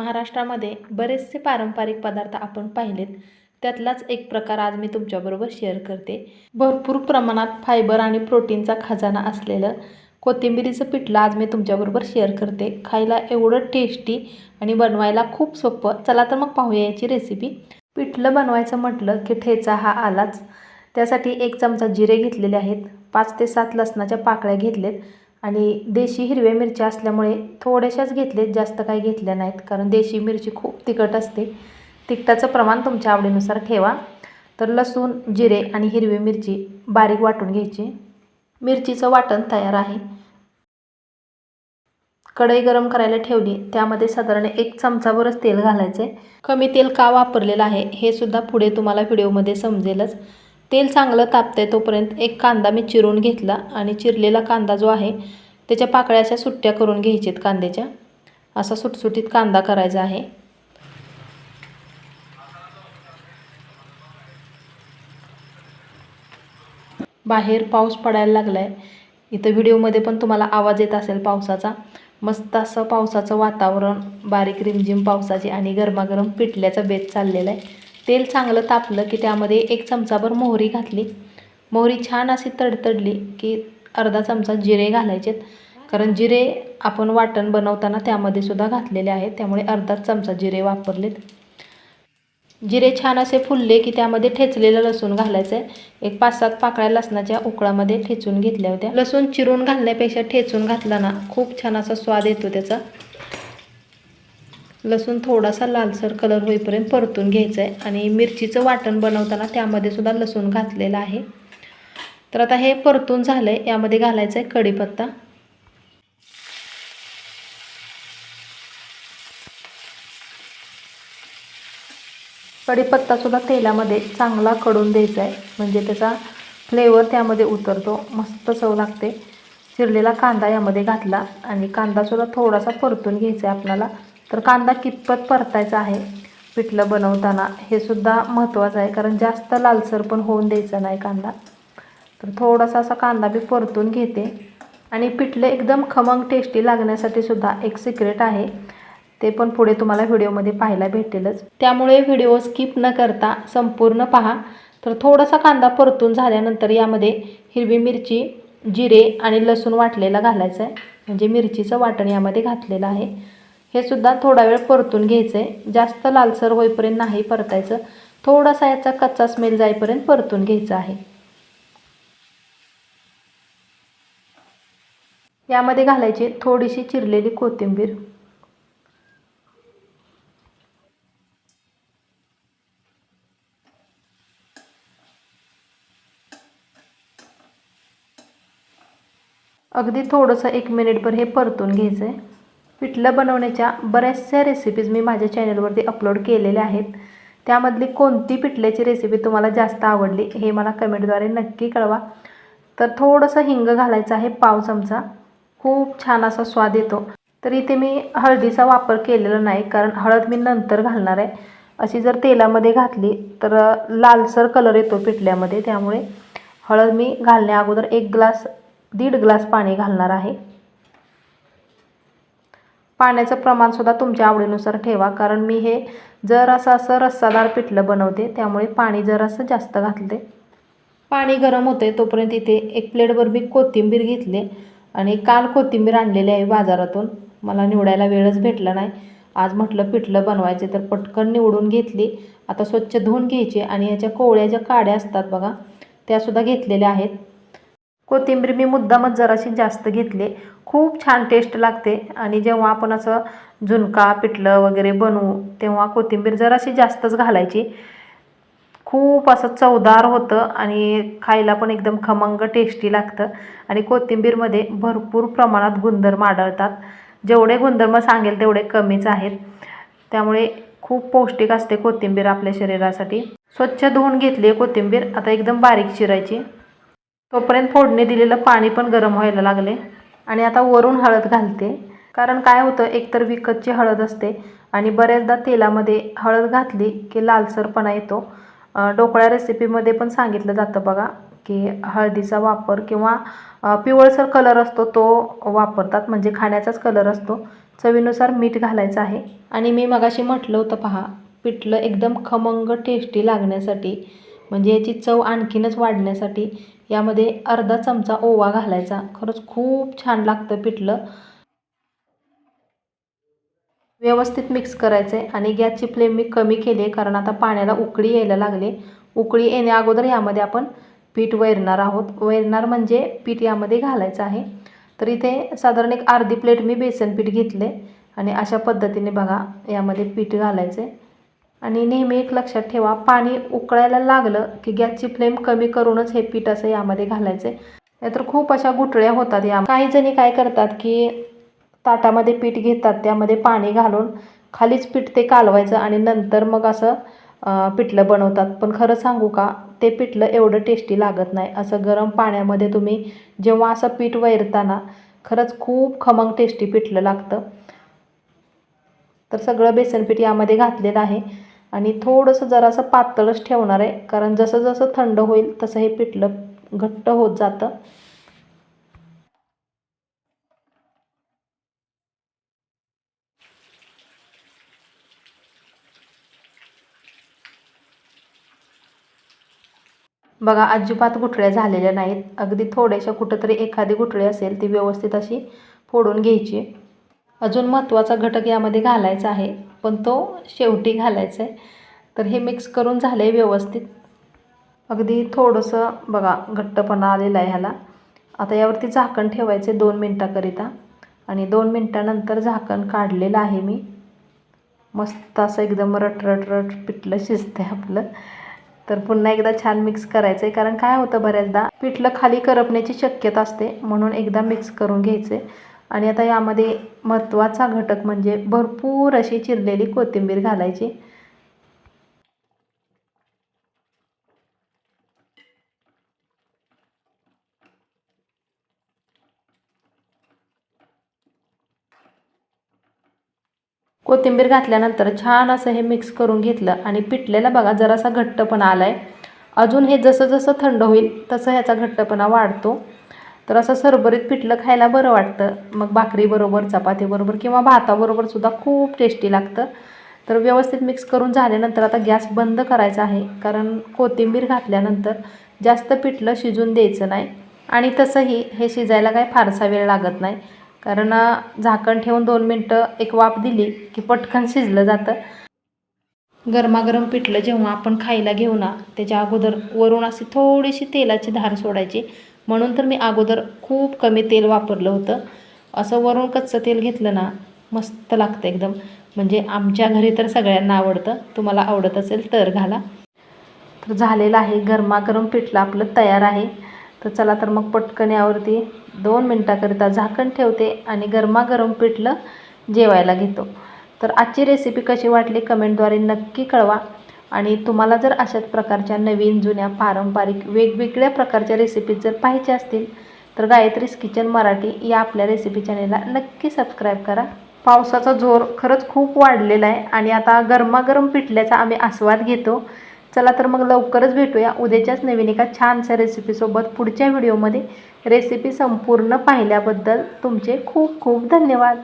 महाराष्ट्रामध्ये बरेचसे पारंपरिक पदार्थ आपण पाहिलेत. त्यातलाच एक प्रकार आज मी तुमच्याबरोबर शेअर करते. भरपूर प्रमाणात फायबर आणि प्रोटीनचा खजाना असलेलं कोथिंबिरीचं पिठलं आज मी तुमच्याबरोबर शेअर करते. खायला एवढं टेस्टी आणि बनवायला खूप सोपं. चला तर मग पाहूया याची रेसिपी पिठलं बनवायचं म्हटलं की ठेचा हा आलाच. त्यासाठी एक चमचा जिरे घेतलेले आहेत. पाच ते सात लसणाच्या पाकळ्या घेतलेत. आणि देशी हिरव्या मिरच्या असल्यामुळे थोड्याशाच घेतलेत जास्त काही घेतल्या नाहीत. कारण देशी मिरची खूप तिखट असते. तिखटाचं प्रमाण तुमच्या आवडीनुसार ठेवा. तर लसूण जिरे आणि हिरवी मिरची बारीक वाटून घ्यायची. मिरचीचं वाटण तयार आहे. कढई गरम करायला ठेवली. त्यामध्ये साधारण एक चमचाभरच तेल घालायचं आहे कमी तेल का वापरलेलं आहे हे सुद्धा पुढे तुम्हाला व्हिडिओमध्ये समजेलच. तेल चांगलं तापतंय तोपर्यंत एक कांदा मी चिरून घेतला आणि चिरलेला कांदा जो आहे त्याच्या पाकळ्या अशा सुट्ट्या करून घ्यायच्यात कांद्याच्या. असा सुटसुटीत कांदा करायचा आहे. बाहेर पाऊस पडायला लागला आहे इथं व्हिडिओमध्ये पण तुम्हाला आवाज येत असेल पावसाचा. मस्त असं पावसाचं वातावरण बारीक रिमझिम पावसाची आणि गरमागरम पिठल्याचा बेत चाललेला आहे. तेल चांगलं तापलं की त्यामध्ये एक चमचाभर मोहरी घातली. मोहरी छान अशी तडतडली की अर्धा चमचा जिरे घालायचेत. कारण जिरे आपण वाटण बनवताना त्यामध्ये सुद्धा घातलेले आहेत. त्यामुळे अर्धाच चमचा जिरे वापरलेत. जिरे छान असे फुलले की त्यामध्ये ठेचलेलं लसूण घालायचं आहे एक पाच सात पाकळ्या लसणाच्या उकळामध्ये ठेचून घेतल्या होत्या. लसूण चिरून घालण्यापेक्षा ठेचून घातला ना खूप छान असा स्वाद येतो त्याचा. लसूण थोडासा लालसर कलर होईपर्यंत परतून घ्यायचं आहे आणि मिरचीचं वाटण बनवताना त्यामध्ये सुद्धा लसूण घातलेलं आहे. तर आता हे परतून झालं आहे यामध्ये घालायचं आहे कढीपत्ता कढीपत्तासुद्धा तेलामध्ये चांगला कडून द्यायचा आहे म्हणजे त्याचा फ्लेवर त्यामध्ये उतरतो. मस्त चव लागते. चिरलेला कांदा यामध्ये घातला. आणि कांदासुद्धा थोडासा परतून घ्यायचा आहे आपल्याला. तर कांदा कितपत परतायचा आहे? पिठलं बनवताना हे सुद्धा महत्त्वाचं आहे कारण जास्त लालसर पण होऊन द्यायचा नाही कांदा. तर थोडासा असा कांदा बी परतून घेते. आणि पिठलं एकदम खमंग टेस्टी लागण्यासाठी सुद्धा एक सिक्रेट आहे. ते पण पुढे तुम्हाला व्हिडिओमध्ये पाहायला भेटेलच. त्यामुळे व्हिडिओ स्किप न करता संपूर्ण पहा. तर थोडासा कांदा परतून झाल्यानंतर यामध्ये हिरवी मिरची जिरे आणि लसूण वाटलेला घालायचं आहे. म्हणजे मिरचीचं वाटण यामध्ये घातलेलं आहे. हे सुद्धा थोडा वेळ परतून घ्यायचं आहे जास्त लालसर होईपर्यंत नाही परतायचं. थोडासा याचा कच्चा स्मेल जाईपर्यंत परतून घ्यायचा आहे. यामध्ये घालायची थोडीशी चिरलेली कोथिंबीर. अगदी थोडंसं एक मिनिटभर हे परतून घ्यायचं आहे पिठलं बनवण्याच्या बऱ्याचशा रेसिपीज मी माझ्या चॅनलवरती अपलोड केलेल्या आहेत. त्यामधली कोणती पिठल्याची रेसिपी तुम्हाला जास्त आवडली हे मला कमेंटद्वारे नक्की कळवा. तर थोडंसं हिंग घालायचं आहे पाव चमचा. खूप छान असा स्वाद येतो. तर इथे मी हळदीचा वापर केलेला नाही कारण हळद मी नंतर घालणार आहे. अशी जर तेलामध्ये घातली तर लालसर कलर येतो पिठल्यामध्ये. त्यामुळे हळद मी घालण्या अगोदर एक ग्लास दीड ग्लास पाणी घालणार आहे. पाण्याचं प्रमाणसुद्धा तुमच्या आवडीनुसार ठेवा. कारण मी हे जरासं असं रस्सादार पिठलं बनवते त्यामुळे पाणी जरासं जास्त घातले पाणी गरम होते तोपर्यंत इथे एक प्लेटभर मी कोथिंबीर घेतले आणि काल कोथिंबीर आणलेली आहे बाजारातून. मला निवडायला वेळच भेटला नाही. आज म्हटलं पिठलं बनवायचे तर पटकन निवडून घेतली. आता स्वच्छ धुवून घ्यायची आणि याच्या कोवळ्या ज्या काड्या असतात बघा त्यासुद्धा घेतलेल्या आहेत. कोथिंबीर मी मुद्दामच जराशी जास्त घेतली. खूप छान टेस्ट लागते. आणि जेव्हा आपण असं झुणका पिठलं वगैरे बनवू तेव्हा कोथिंबीर जराशी जास्तच घालायची. खूप असं चवदार होतं आणि खायला पण एकदम खमंग टेस्टी लागतं. आणि कोथिंबीरमध्ये भरपूर प्रमाणात गुणधर्म आढळतात. जेवढे गुणधर्म सांगेल तेवढे कमीच आहेत. त्यामुळे खूप पौष्टिक असते कोथिंबीर आपल्या शरीरासाठी. स्वच्छ धुवून घेतली आहे कोथिंबीर. आता एकदम बारीक चिरायची. तोपर्यंत फोडणी दिलेलं पाणी पण गरम व्हायला लागले. आणि आता वरून हळद घालते. कारण काय होतं एकतर विकतची हळद असते आणि बऱ्याचदा तेलामध्ये हळद घातली की लालसरपणा येतो. ढोकळ्या रेसिपीमध्ये पण सांगितलं जातं बघा की हळदीचा वापर किंवा पिवळसर कलर असतो तो वापरतात. म्हणजे खाण्याचाच कलर असतो. चवीनुसार मीठ घालायचं आहे. आणि मी मगाशी म्हटलं होतं पहा पिठलं एकदम खमंग टेस्टी लागण्यासाठी म्हणजे याची चव आणखीनच वाढण्यासाठी यामध्ये अर्धा चमचा ओवा घालायचा. खरंच खूप छान लागतं पिठलं. व्यवस्थित मिक्स करायचं आहे आणि गॅसची फ्लेम मी कमी केली आहे कारण आता पाण्याला उकळी यायला लागले उकळी येण्या अगोदर यामध्ये आपण पीठ वैरणार आहोत. वैरणार म्हणजे पीठ यामध्ये घालायचं आहे. तर इथे साधारण एक अर्धी प्लेट मी बेसन पीठ घेतले आणि अशा पद्धतीने बघा यामध्ये पीठ घालायचे आणि नेहमी एक लक्षात ठेवा पाणी उकळायला लागलं की गॅसची फ्लेम कमी करूनच हे पीठ असं यामध्ये घालायचं आहे नाहीतर खूप अशा गुटळ्या होतात या काही जणी काय करतात की ताटामध्ये पीठ घेतात त्यामध्ये पाणी घालून खालीच पीठ ते कालवायचं आणि नंतर मग असं पिठलं बनवतात. पण खरं सांगू का ते पिठलं एवढं टेस्टी लागत नाही. असं गरम पाण्यामध्ये तुम्ही जेव्हा असं पीठ वैरताना खरंच खूप खमंग टेस्टी पिठलं लागतं. तर सगळं बेसन पीठ यामध्ये घातलेलं आहे. आणि थोडंसं जरासं पातळच ठेवणार आहे. कारण जसं जसं थंड होईल तसं हे पिठलं घट्ट होत जातं. बघा अजिबात गुठळ्या झालेल्या नाहीत. अगदी थोड्याशा कुठंतरी एखादी गुठळी असेल ती व्यवस्थित अशी फोडून घ्यायची. अजून महत्त्वाचा घटक यामध्ये घालायचा आहे. पण तो शेवटी घालायचा आहे तर हे मिक्स करून झालं आहे व्यवस्थित. अगदी थोडंसं बघा घट्टपणा आलेला आहे ह्याला. आता यावरती झाकण ठेवायचे दोन मिनटाकरिता. आणि दोन मिनटानंतर झाकण काढलेलं आहे मी. मस्त असं एकदम रट रट पिठलं पिठलं आहे आपलं. तर पुन्हा एकदा छान मिक्स करायचं आहे कारण काय होतं बऱ्याचदा पिठलं खाली करपण्याची शक्यता असते. म्हणून एकदा मिक्स करून घ्यायचे आणि आता यामध्ये महत्त्वाचा घटक म्हणजे भरपूर अशी चिरलेली कोथिंबीर घालायची. कोथिंबीर घातल्यानंतर छान असं हे मिक्स करून घेतलं आणि पिठलेला बघा जरासा घट्टपणा आला आहे अजून हे जसं जसं थंड होईल तसं ह्याचा घट्टपणा वाढतो. तर असं सरभरीत पिठलं खायला बरं वाटतं. मग भाकरीबरोबर चपातीबरोबर किंवा भाताबरोबर सुद्धा खूप टेस्टी लागतं. तर व्यवस्थित मिक्स करून झाल्यानंतर आता गॅस बंद करायचा आहे. कारण कोथिंबीर घातल्यानंतर जास्त पिठलं शिजून द्यायचं नाही. आणि तसंही हे शिजायला काय फारसा वेळ लागत नाही. कारण झाकण ठेवून दोन मिनटं एक वाफ दिली की पटकन शिजलं जातं. गरमागरम पिठलं जेव्हा आपण खायला घेऊ ना त्याच्या अगोदर वरून अशी थोडीशी तेलाची धार सोडायची. म्हणून तर मी अगोदर खूप कमी तेल वापरलं होतं. असं वरून कच्चं तेल घेतलं ना मस्त लागतं एकदम. म्हणजे आमच्या घरी तर सगळ्यांना आवडतं. तुम्हाला आवडत असेल तर घाला. तर झालेलं आहे. गरमागरम पिठलं आपलं तयार आहे. तर चला तर मग पटकन यावरती दोन मिनटाकरिता झाकण ठेवते आणि गरमागरम पिठलं जेवायला घेतो. तर आजची रेसिपी कशी वाटली कमेंटद्वारे नक्की कळवा. आणि तुम्हाला जर अशाच प्रकारच्या नवीन जुन्या पारंपरिक वेगवेगळ्या प्रकारच्या रेसिपीज जर पाहिजे असतील तर गायत्रीज किचन मराठी या आपल्या रेसिपी चॅनेलला नक्की सबस्क्राईब करा. पावसाचा जोर खरंच खूप वाढलेला आहे आणि आता गरमागरम पिठल्याचा आम्ही आस्वाद घेतो. चला तर मग लवकरच भेटूया उद्याच्याच नवीन एका छानशा रेसिपीसोबत पुढच्या व्हिडिओमध्ये रेसिपी संपूर्ण पाहिल्याबद्दल तुमचे खूप खूप धन्यवाद.